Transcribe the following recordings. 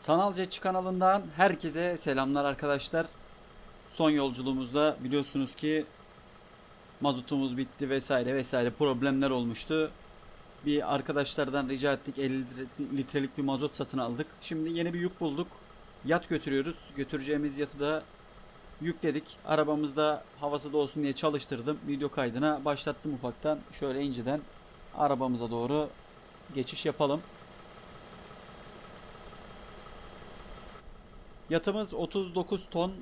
Sanal Jetçi kanalından herkese selamlar arkadaşlar. Son yolculuğumuzda biliyorsunuz ki mazotumuz bitti vesaire vesaire problemler olmuştu. Bir arkadaşlardan rica ettik 50 litre- litrelik bir mazot satın aldık. Şimdi yeni bir yük bulduk. Yat götürüyoruz. Götüreceğimiz yatı da yükledik. Arabamızda havası da olsun diye çalıştırdım. Video kaydına başlattım ufaktan. Şöyle inceden arabamıza doğru geçiş yapalım. Yatımız 39 ton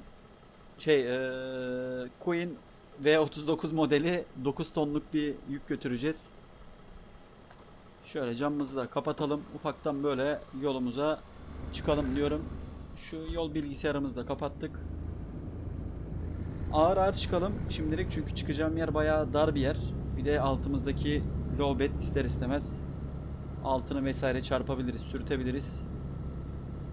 şey eee Queen V39 modeli 9 tonluk bir yük götüreceğiz. Şöyle camımızı da kapatalım. Ufaktan böyle yolumuza çıkalım diyorum. Şu yol bilgisayarımızı da kapattık. Ağır ağır çıkalım şimdilik çünkü çıkacağım yer bayağı dar bir yer. Bir de altımızdaki lowbed ister istemez altını vesaire çarpabiliriz, sürtebiliriz.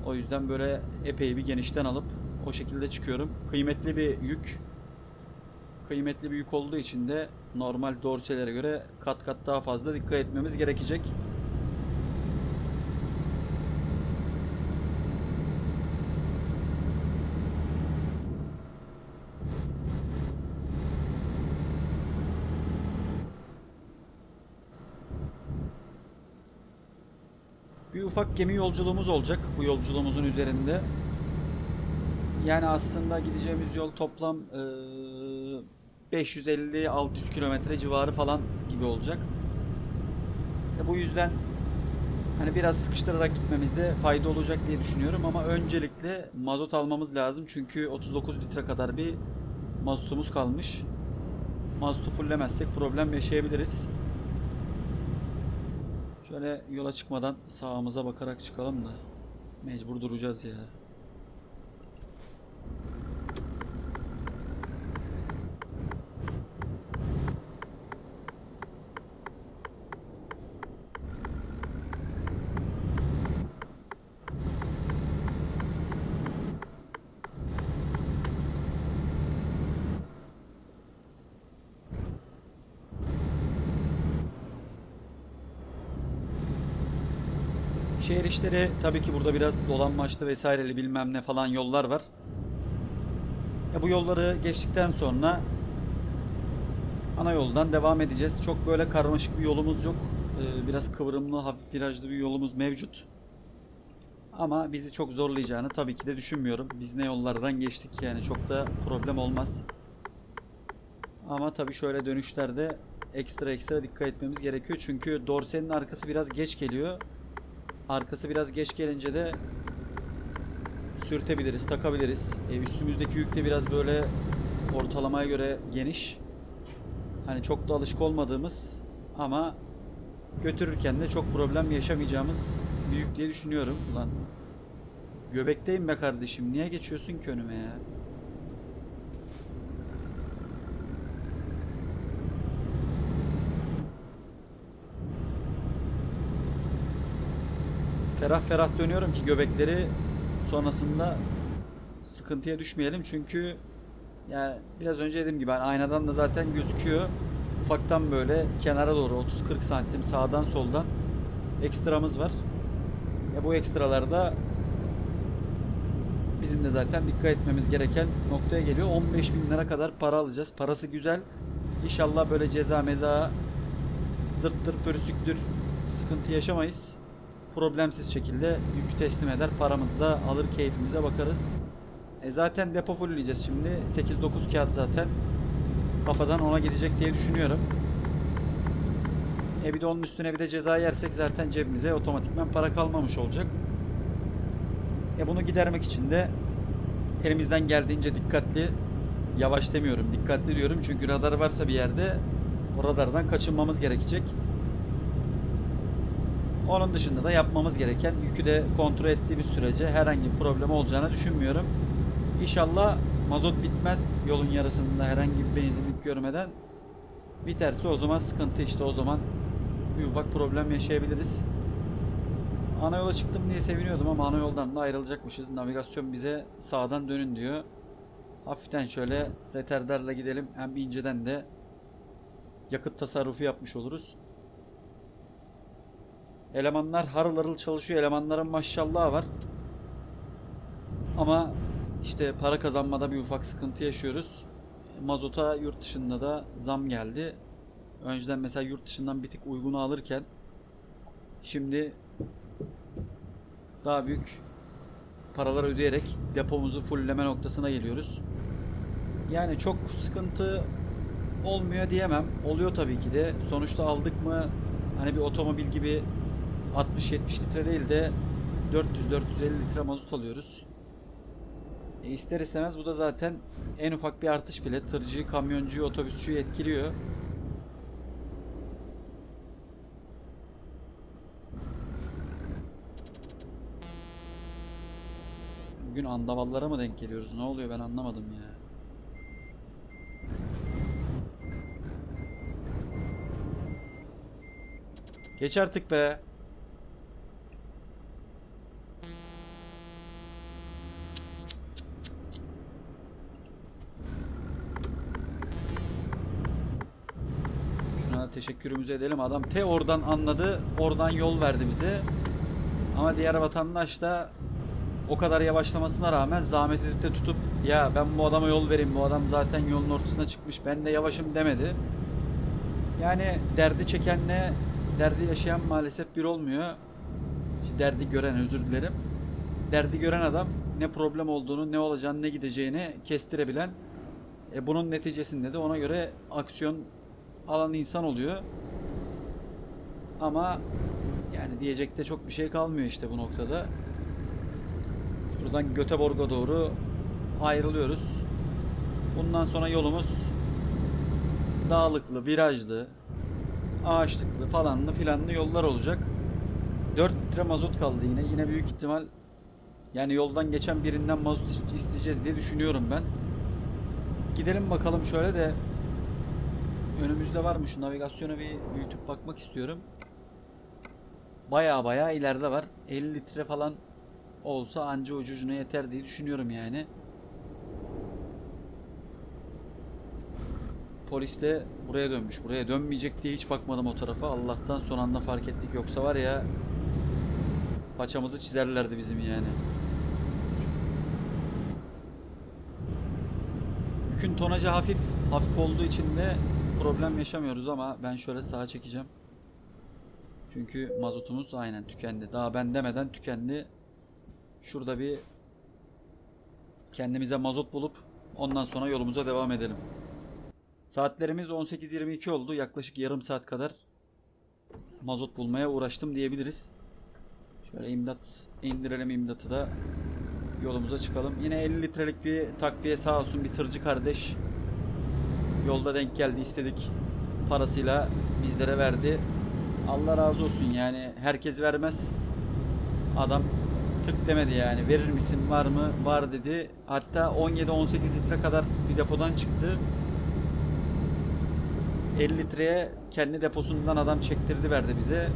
O yüzden böyle epey bir genişten alıp o şekilde çıkıyorum. Kıymetli bir yük. Kıymetli bir yük olduğu için de normal dorselere göre kat kat daha fazla dikkat etmemiz gerekecek. Bir ufak gemi yolculuğumuz olacak bu yolculuğumuzun üzerinde. Yani aslında gideceğimiz yol toplam eee, 550-600 kilometre civarı falan gibi olacak. E bu yüzden hani biraz sıkıştırarak gitmemizde fayda olacak diye düşünüyorum ama öncelikle mazot almamız lazım çünkü 39 litre kadar bir mazotumuz kalmış. Mazotu fullemezsek problem yaşayabiliriz. Şöyle yola çıkmadan sağımıza bakarak çıkalım da mecbur duracağız ya. Şehir işleri tabii ki burada biraz dolanmaçlı vesaireli bilmem ne falan yollar var. E bu yolları geçtikten sonra ana yoldan devam edeceğiz. Çok böyle karmaşık bir yolumuz yok. Ee, biraz kıvrımlı, hafif virajlı bir yolumuz mevcut. Ama bizi çok zorlayacağını tabii ki de düşünmüyorum. Biz ne yollardan geçtik yani çok da problem olmaz. Ama tabii şöyle dönüşlerde ekstra ekstra dikkat etmemiz gerekiyor. Çünkü dorsenin arkası biraz geç geliyor. Arkası biraz geç gelince de sürtebiliriz, takabiliriz. E, üstümüzdeki yük de biraz böyle ortalamaya göre geniş. Hani çok da alışık olmadığımız ama götürürken de çok problem yaşamayacağımız bir yük diye düşünüyorum. Ulan göbekteyim be kardeşim. Niye geçiyorsun ki önüme ya? Ferah ferah dönüyorum ki göbekleri sonrasında sıkıntıya düşmeyelim çünkü yani biraz önce dediğim gibi hani aynadan da zaten gözüküyor. Ufaktan böyle kenara doğru 30-40 santim sağdan soldan ekstramız var. Ya bu ekstralarda bizim de zaten dikkat etmemiz gereken noktaya geliyor. 15 bin lira kadar para alacağız. Parası güzel. İnşallah böyle ceza meza zırttır pörüsüktür sıkıntı yaşamayız problemsiz şekilde yükü teslim eder. Paramızı da alır keyfimize bakarız. E zaten depo fullleyeceğiz şimdi. 8-9 kağıt zaten. Kafadan ona gidecek diye düşünüyorum. E bir de onun üstüne bir de ceza yersek zaten cebimize otomatikman para kalmamış olacak. E bunu gidermek için de elimizden geldiğince dikkatli yavaş demiyorum dikkatli diyorum çünkü radar varsa bir yerde o radardan kaçınmamız gerekecek. Onun dışında da yapmamız gereken yükü de kontrol ettiğimiz sürece herhangi bir problem olacağını düşünmüyorum. İnşallah mazot bitmez yolun yarısında herhangi bir benzinlik görmeden. Biterse o zaman sıkıntı işte o zaman bir ufak problem yaşayabiliriz. Ana yola çıktım diye seviniyordum ama ana yoldan da ayrılacakmışız. Navigasyon bize sağdan dönün diyor. Hafiften şöyle retarderle gidelim. Hem inceden de yakıt tasarrufu yapmış oluruz. Elemanlar harıl harıl çalışıyor. Elemanların maşallahı var. Ama işte para kazanmada bir ufak sıkıntı yaşıyoruz. Mazota yurt dışında da zam geldi. Önceden mesela yurt dışından bir tık uygunu alırken şimdi daha büyük paralar ödeyerek depomuzu fullleme noktasına geliyoruz. Yani çok sıkıntı olmuyor diyemem. Oluyor tabii ki de. Sonuçta aldık mı hani bir otomobil gibi 60-70 litre değil de 400-450 litre mazot alıyoruz. E ister istemez bu da zaten en ufak bir artış bile tırcıyı, kamyoncuyu, otobüsçüyü etkiliyor. Bugün andavallara mı denk geliyoruz? Ne oluyor ben anlamadım ya. Geç artık be. Teşekkürümüzü edelim. Adam te oradan anladı. Oradan yol verdi bize. Ama diğer vatandaş da o kadar yavaşlamasına rağmen zahmet edip de tutup ya ben bu adama yol vereyim bu adam zaten yolun ortasına çıkmış ben de yavaşım demedi. Yani derdi çekenle derdi yaşayan maalesef bir olmuyor. İşte derdi gören özür dilerim. Derdi gören adam ne problem olduğunu, ne olacağını, ne gideceğini kestirebilen e bunun neticesinde de ona göre aksiyon alan insan oluyor. Ama yani diyecek de çok bir şey kalmıyor işte bu noktada. Şuradan Göteborg'a doğru ayrılıyoruz. Bundan sonra yolumuz dağlıklı, virajlı, ağaçlıklı falanlı filanlı yollar olacak. 4 litre mazot kaldı yine. Yine büyük ihtimal yani yoldan geçen birinden mazot isteyeceğiz diye düşünüyorum ben. Gidelim bakalım şöyle de önümüzde var mı şu navigasyona bir büyütüp bakmak istiyorum. Baya baya ileride var. 50 litre falan olsa anca ucu yeter diye düşünüyorum yani. Polis de buraya dönmüş. Buraya dönmeyecek diye hiç bakmadım o tarafa. Allah'tan son anda fark ettik. Yoksa var ya paçamızı çizerlerdi bizim yani. Yükün tonajı hafif. Hafif olduğu için de problem yaşamıyoruz ama ben şöyle sağa çekeceğim. Çünkü mazotumuz aynen tükendi. Daha ben demeden tükendi. Şurada bir kendimize mazot bulup ondan sonra yolumuza devam edelim. Saatlerimiz 18.22 oldu. Yaklaşık yarım saat kadar mazot bulmaya uğraştım diyebiliriz. Şöyle imdat indirelim imdatı da yolumuza çıkalım. Yine 50 litrelik bir takviye sağ olsun bir tırcı kardeş yolda denk geldi istedik parasıyla bizlere verdi. Allah razı olsun yani herkes vermez. Adam tık demedi yani verir misin var mı var dedi. Hatta 17-18 litre kadar bir depodan çıktı. 50 litreye kendi deposundan adam çektirdi verdi bize.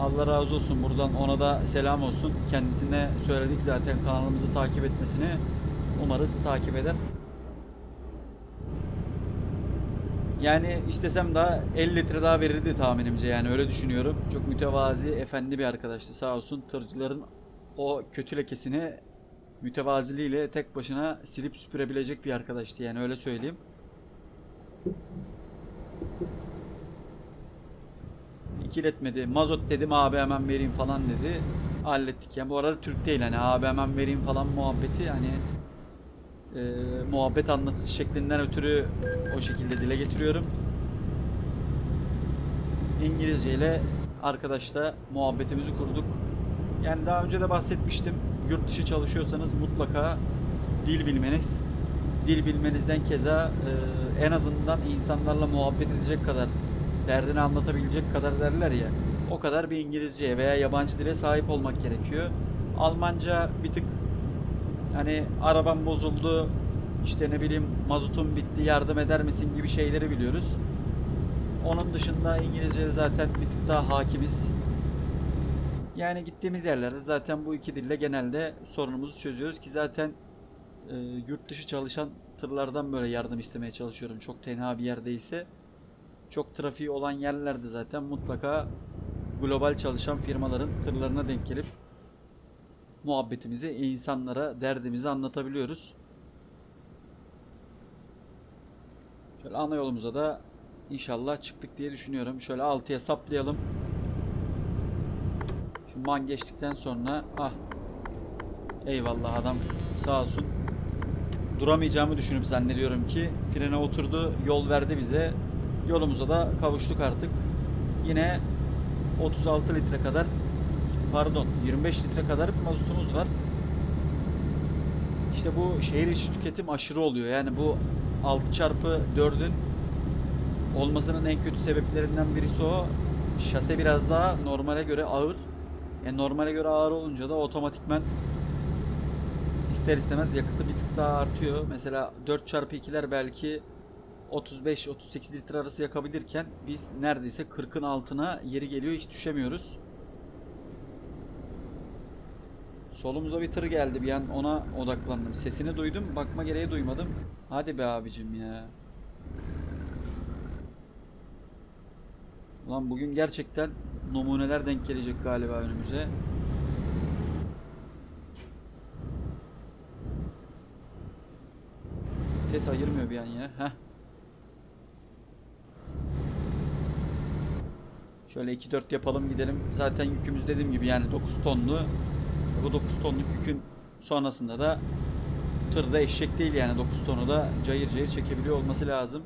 Allah razı olsun buradan ona da selam olsun. Kendisine söyledik zaten kanalımızı takip etmesini. Umarız takip eder. Yani istesem daha 50 litre daha verirdi tahminimce yani öyle düşünüyorum. Çok mütevazi, efendi bir arkadaştı sağ olsun. Tırcıların o kötü lekesini mütevaziliğiyle tek başına silip süpürebilecek bir arkadaştı yani öyle söyleyeyim. İkiletmedi. Mazot dedim abi hemen vereyim falan dedi. Hallettik yani. Bu arada Türk değil hani abi hemen vereyim falan muhabbeti hani e, muhabbet anlatış şeklinden ötürü o şekilde dile getiriyorum. İngilizce ile arkadaşla muhabbetimizi kurduk. Yani daha önce de bahsetmiştim. Yurt dışı çalışıyorsanız mutlaka dil bilmeniz, dil bilmenizden keza e, en azından insanlarla muhabbet edecek kadar, derdini anlatabilecek kadar derler ya. O kadar bir İngilizceye veya yabancı dile sahip olmak gerekiyor. Almanca bir tık hani arabam bozuldu, işte ne bileyim mazotum bitti yardım eder misin gibi şeyleri biliyoruz. Onun dışında İngilizce zaten bir tık daha hakimiz. Yani gittiğimiz yerlerde zaten bu iki dille genelde sorunumuzu çözüyoruz ki zaten e, yurt dışı çalışan tırlardan böyle yardım istemeye çalışıyorum. Çok tenha bir yerdeyse. Çok trafiği olan yerlerde zaten mutlaka global çalışan firmaların tırlarına denk gelip muhabbetimizi insanlara derdimizi anlatabiliyoruz. Şöyle ana yolumuza da inşallah çıktık diye düşünüyorum. Şöyle 6'ya saplayalım. Şu man geçtikten sonra ah eyvallah adam sağ olsun. Duramayacağımı düşünüp zannediyorum ki frene oturdu yol verdi bize. Yolumuza da kavuştuk artık. Yine 36 litre kadar pardon 25 litre kadar bir mazotumuz var. İşte bu şehir içi tüketim aşırı oluyor. Yani bu 6 çarpı 4'ün olmasının en kötü sebeplerinden birisi o. Şase biraz daha normale göre ağır. Yani normale göre ağır olunca da otomatikmen ister istemez yakıtı bir tık daha artıyor. Mesela 4 çarpı 2'ler belki 35-38 litre arası yakabilirken biz neredeyse 40'ın altına yeri geliyor hiç düşemiyoruz. Solumuza bir tır geldi bir an ona odaklandım. Sesini duydum bakma gereği duymadım. Hadi be abicim ya. Ulan bugün gerçekten numuneler denk gelecek galiba önümüze. Vites ayırmıyor bir an ya. Heh. Şöyle 2-4 yapalım gidelim. Zaten yükümüz dediğim gibi yani 9 tonlu. Bu 9 tonluk yükün sonrasında da tırda eşek değil yani 9 tonu da cayır cayır çekebiliyor olması lazım.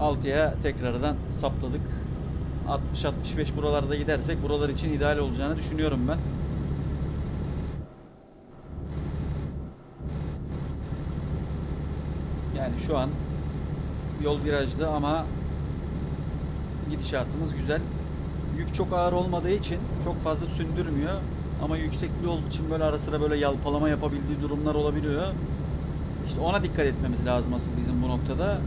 6'ya tekrardan sapladık. 60-65 buralarda gidersek buralar için ideal olacağını düşünüyorum ben. Yani şu an yol virajlı ama gidişatımız güzel. Yük çok ağır olmadığı için çok fazla sündürmüyor. Ama yüksekli olduğu için böyle ara sıra böyle yalpalama yapabildiği durumlar olabiliyor. İşte ona dikkat etmemiz lazım asıl bizim bu noktada.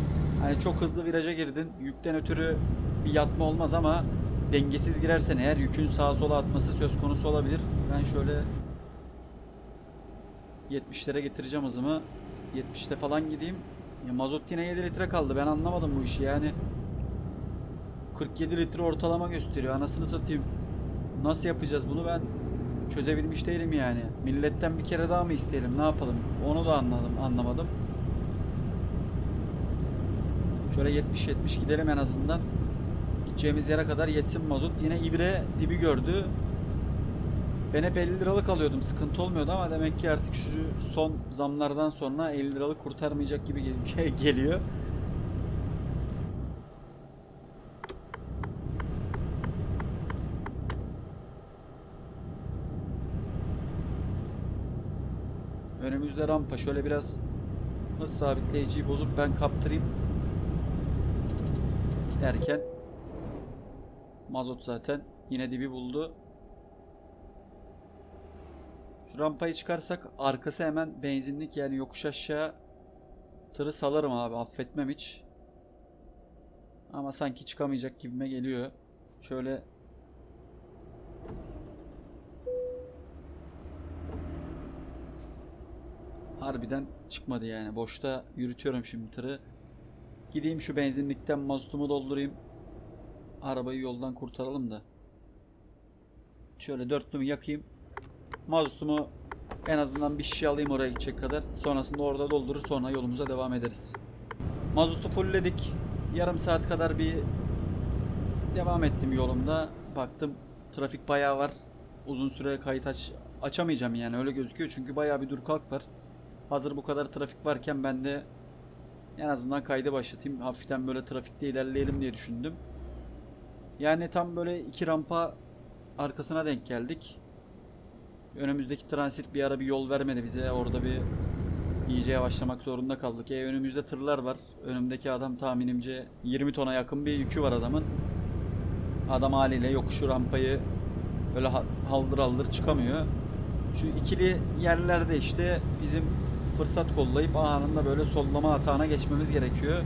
Hani çok hızlı viraja girdin. Yükten ötürü bir yatma olmaz ama dengesiz girersen eğer yükün sağa sola atması söz konusu olabilir. Ben şöyle 70'lere getireceğim hızımı. 70'te falan gideyim. Ya mazot yine 7 litre kaldı. Ben anlamadım bu işi yani. 47 litre ortalama gösteriyor. Anasını satayım. Nasıl yapacağız bunu ben çözebilmiş değilim yani. Milletten bir kere daha mı isteyelim? Ne yapalım? Onu da anladım, anlamadım. Şöyle 70-70 gidelim en azından. Gideceğimiz yere kadar yetsin mazot. Yine ibre dibi gördü. Ben hep 50 liralık alıyordum. Sıkıntı olmuyordu ama demek ki artık şu son zamlardan sonra 50 liralık kurtarmayacak gibi gel- geliyor. Önümüzde rampa. Şöyle biraz hız sabitleyiciyi bozup ben kaptırayım. Derken mazot zaten yine dibi buldu. Şu rampayı çıkarsak arkası hemen benzinlik yani yokuş aşağı tırı salarım abi affetmem hiç. Ama sanki çıkamayacak gibime geliyor. Şöyle harbiden çıkmadı yani. Boşta yürütüyorum şimdi tırı. Gideyim şu benzinlikten mazotumu doldurayım. Arabayı yoldan kurtaralım da. Şöyle dörtlümü yakayım. Mazotumu en azından bir şişe alayım oraya gidecek kadar. Sonrasında orada doldurur sonra yolumuza devam ederiz. Mazotu fullledik. Yarım saat kadar bir devam ettim yolumda. Baktım trafik bayağı var. Uzun süre kayıt aç açamayacağım yani öyle gözüküyor. Çünkü bayağı bir dur kalk var. Hazır bu kadar trafik varken ben de en azından kaydı başlatayım. Hafiften böyle trafikte ilerleyelim diye düşündüm. Yani tam böyle iki rampa arkasına denk geldik. Önümüzdeki transit bir ara bir yol vermedi bize. Orada bir iyice yavaşlamak zorunda kaldık. E önümüzde tırlar var. Önümdeki adam tahminimce 20 tona yakın bir yükü var adamın. Adam haliyle yokuşu rampayı böyle ha- haldır haldır çıkamıyor. Şu ikili yerlerde işte bizim fırsat kollayıp anında böyle sollama hatağına geçmemiz gerekiyor.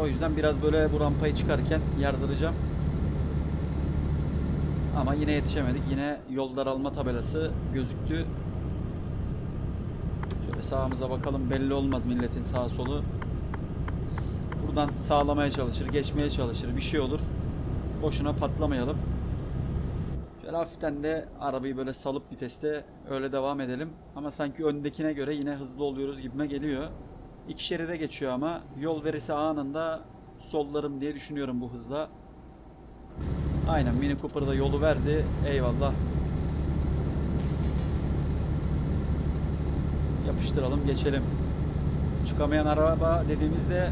O yüzden biraz böyle bu rampayı çıkarken yardıracağım. Ama yine yetişemedik. Yine yol daralma tabelası gözüktü. Şöyle sağımıza bakalım. Belli olmaz milletin sağ solu. Buradan sağlamaya çalışır, geçmeye çalışır. Bir şey olur. Boşuna patlamayalım. Şöyle hafiften de arabayı böyle salıp viteste öyle devam edelim. Ama sanki öndekine göre yine hızlı oluyoruz gibime geliyor. İki şeride geçiyor ama yol verisi anında sollarım diye düşünüyorum bu hızla. Aynen Mini Cooper da yolu verdi. Eyvallah. Yapıştıralım geçelim. Çıkamayan araba dediğimizde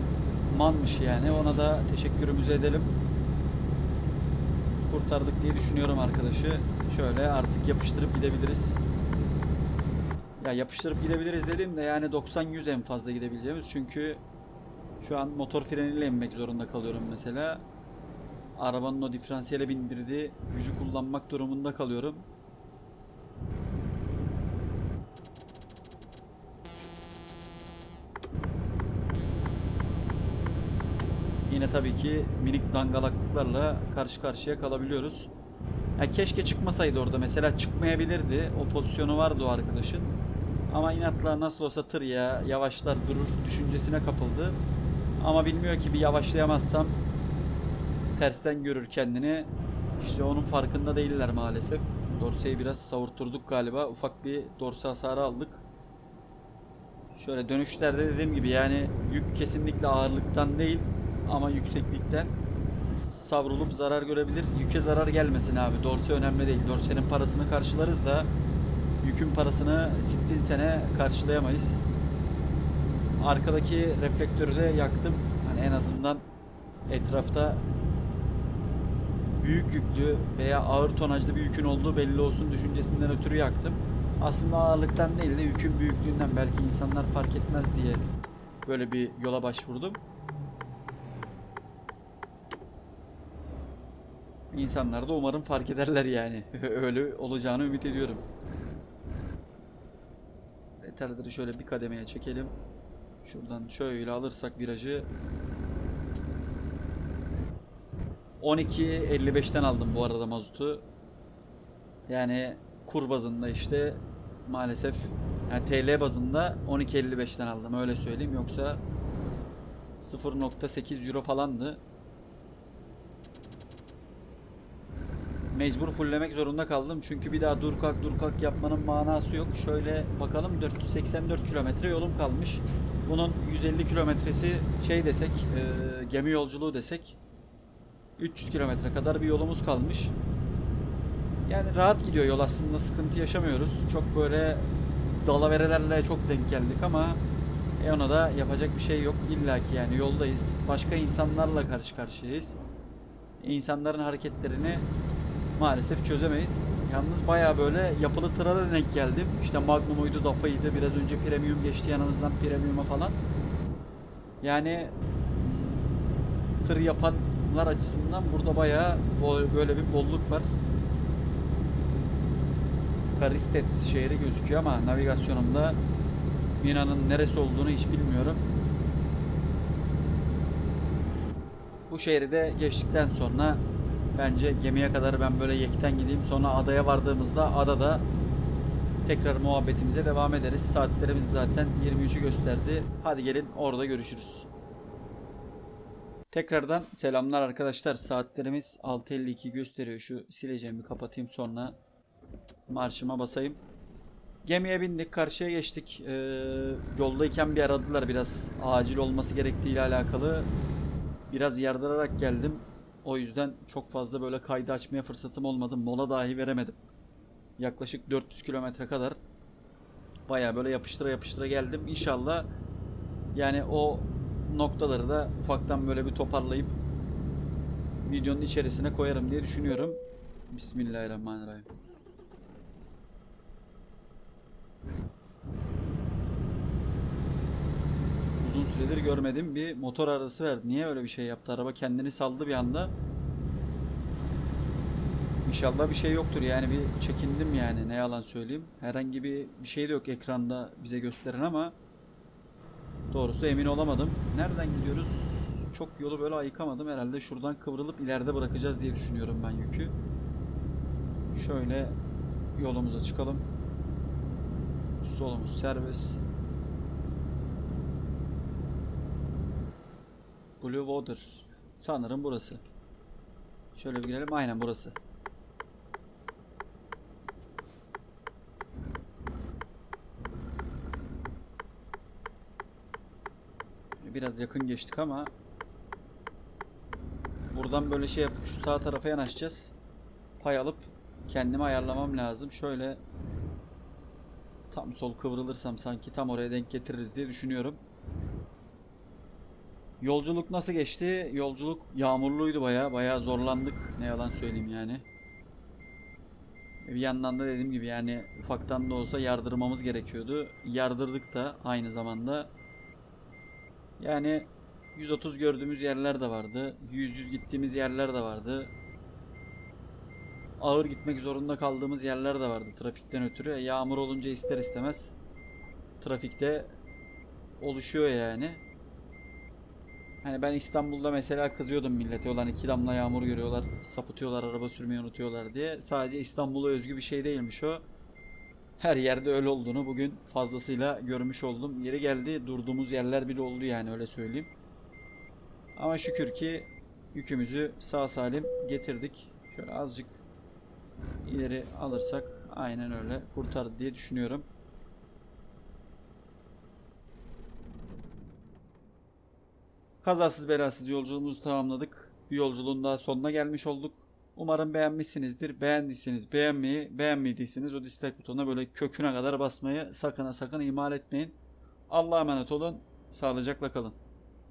manmış yani. Ona da teşekkürümüzü edelim. Kurtardık diye düşünüyorum arkadaşı. Şöyle artık yapıştırıp gidebiliriz. Ya yapıştırıp gidebiliriz dediğimde yani 90-100 en fazla gidebileceğimiz. Çünkü şu an motor freniyle inmek zorunda kalıyorum mesela. Arabanın o diferansiyele bindirdiği gücü kullanmak durumunda kalıyorum. Yine tabii ki minik dangalaklıklarla karşı karşıya kalabiliyoruz. Ya keşke çıkmasaydı orada mesela çıkmayabilirdi. O pozisyonu vardı o arkadaşın. Ama inatla nasıl olsa tır ya yavaşlar durur düşüncesine kapıldı. Ama bilmiyor ki bir yavaşlayamazsam tersten görür kendini. İşte onun farkında değiller maalesef. Dorseyi biraz savurtturduk galiba. Ufak bir dorse hasarı aldık. Şöyle dönüşlerde dediğim gibi yani yük kesinlikle ağırlıktan değil ama yükseklikten savrulup zarar görebilir. Yüke zarar gelmesin abi. Dorse önemli değil. Dorsenin parasını karşılarız da yükün parasını sittin sene karşılayamayız. Arkadaki reflektörü de yaktım. Hani en azından etrafta büyük yüklü veya ağır tonajlı bir yükün olduğu belli olsun düşüncesinden ötürü yaktım. Aslında ağırlıktan değil de yükün büyüklüğünden belki insanlar fark etmez diye böyle bir yola başvurdum. İnsanlar da umarım fark ederler yani. Öyle olacağını ümit ediyorum. Retarder'ı şöyle bir kademeye çekelim. Şuradan şöyle alırsak virajı 12.55'ten aldım bu arada mazotu. Yani kur bazında işte maalesef yani TL bazında 12.55'ten aldım öyle söyleyeyim yoksa 0.8 euro falandı. Mecbur fulllemek zorunda kaldım çünkü bir daha dur kalk dur kalk yapmanın manası yok. Şöyle bakalım 484 kilometre yolum kalmış. Bunun 150 kilometresi şey desek e, gemi yolculuğu desek 300 kilometre kadar bir yolumuz kalmış. Yani rahat gidiyor yol aslında sıkıntı yaşamıyoruz. Çok böyle dalaverelerle çok denk geldik ama e ona da yapacak bir şey yok. İlla ki yani yoldayız. Başka insanlarla karşı karşıyayız. İnsanların hareketlerini maalesef çözemeyiz. Yalnız baya böyle yapılı tıra da denk geldim. İşte Magnum'uydu, Dafa'ydı. Biraz önce Premium geçti yanımızdan Premium'a falan. Yani tır yapanlar açısından burada baya böyle bir bolluk var. Karistet şehri gözüküyor ama navigasyonumda Mina'nın neresi olduğunu hiç bilmiyorum. Bu şehri de geçtikten sonra bence gemiye kadar ben böyle yekten gideyim. Sonra adaya vardığımızda adada tekrar muhabbetimize devam ederiz. Saatlerimiz zaten 23'ü gösterdi. Hadi gelin orada görüşürüz. Tekrardan selamlar arkadaşlar. Saatlerimiz 6.52 gösteriyor. Şu sileceğimi kapatayım sonra marşıma basayım. Gemiye bindik, karşıya geçtik. Ee, yoldayken bir aradılar biraz acil olması gerektiğiyle alakalı. Biraz yardırarak geldim. O yüzden çok fazla böyle kaydı açmaya fırsatım olmadı. Mola dahi veremedim. Yaklaşık 400 kilometre kadar baya böyle yapıştıra yapıştıra geldim. İnşallah yani o noktaları da ufaktan böyle bir toparlayıp videonun içerisine koyarım diye düşünüyorum. Bismillahirrahmanirrahim. Uzun süredir görmedim bir motor arası verdi. Niye öyle bir şey yaptı? Araba kendini saldı bir anda. İnşallah bir şey yoktur yani bir çekindim yani ne yalan söyleyeyim. Herhangi bir bir şey de yok ekranda bize gösteren ama doğrusu emin olamadım. Nereden gidiyoruz? Çok yolu böyle ayıkamadım. Herhalde şuradan kıvrılıp ileride bırakacağız diye düşünüyorum ben yükü. Şöyle yolumuza çıkalım. Solumuz serbest. Blue Water. Sanırım burası. Şöyle bir girelim. Aynen burası. Biraz yakın geçtik ama buradan böyle şey yapıp şu sağ tarafa yanaşacağız. Pay alıp kendimi ayarlamam lazım. Şöyle tam sol kıvrılırsam sanki tam oraya denk getiririz diye düşünüyorum. Yolculuk nasıl geçti? Yolculuk yağmurluydu baya. Baya zorlandık. Ne yalan söyleyeyim yani. Bir yandan da dediğim gibi yani ufaktan da olsa yardırmamız gerekiyordu. Yardırdık da aynı zamanda. Yani 130 gördüğümüz yerler de vardı. 100-100 gittiğimiz yerler de vardı. Ağır gitmek zorunda kaldığımız yerler de vardı trafikten ötürü. E, Yağmur olunca ister istemez trafikte oluşuyor yani. Hani ben İstanbul'da mesela kızıyordum millete olan iki damla yağmur görüyorlar, sapıtıyorlar, araba sürmeyi unutuyorlar diye. Sadece İstanbul'a özgü bir şey değilmiş o. Her yerde öyle olduğunu bugün fazlasıyla görmüş oldum. Yeri geldi durduğumuz yerler bile oldu yani öyle söyleyeyim. Ama şükür ki yükümüzü sağ salim getirdik. Şöyle azıcık ileri alırsak aynen öyle kurtardı diye düşünüyorum. Kazasız belasız yolculuğumuzu tamamladık. Bir yolculuğun daha sonuna gelmiş olduk. Umarım beğenmişsinizdir. Beğendiyseniz beğenmeyi, beğenmediyseniz o dislike butonuna böyle köküne kadar basmayı sakın sakın ihmal etmeyin. Allah'a emanet olun. Sağlıcakla kalın.